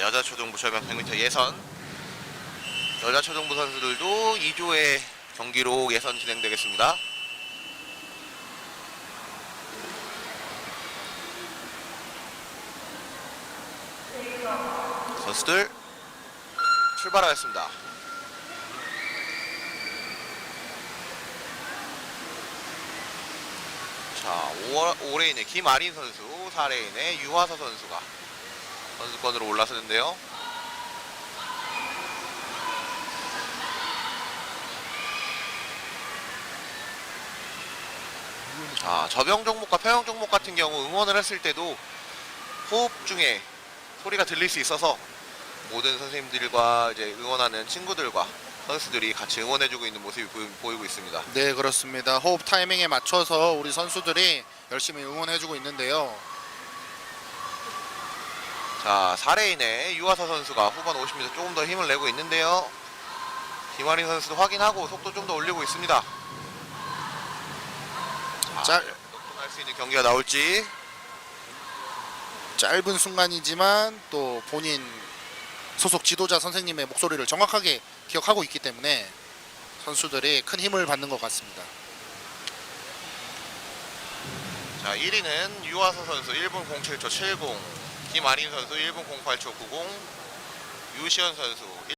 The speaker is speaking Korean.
여자 초등부 절벽 100m 예선 여자 초등부 선수들도 2조의 경기로 예선 진행되겠습니다. 선수들 출발하겠습니다. 자, 5레인의 김아린 선수, 4레인의 유화서 선수가 선수권으로 올라서는데요. 자, 저병 종목과 평영 종목 같은 경우 응원을 했을 때도 호흡 중에 소리가 들릴 수 있어서 모든 선생님들과 이제 응원하는 친구들과 선수들이 같이 응원해주고 있는 모습이 보이- 보이고 있습니다. 네 그렇습니다. 호흡 타이밍에 맞춰서 우리 선수들이 열심히 응원해주고 있는데요. 자, 4레인의 유아사 선수가 후반 50m 조금 더 힘을 내고 있는데요. 김아린 선수도 확인하고 속도 좀 더 올리고 있습니다. 자, 짤- 할수 있는 경기가 나올지. 짧은 순간이지만 또 본인 소속 지도자 선생님의 목소리를 정확하게 기억하고 있기 때문에 선수들이 큰 힘을 받는 것 같습니다. 자, 1위는 유아서 선수 1분 07초 70, 김아린 선수 1분 08초 90, 유시현 선수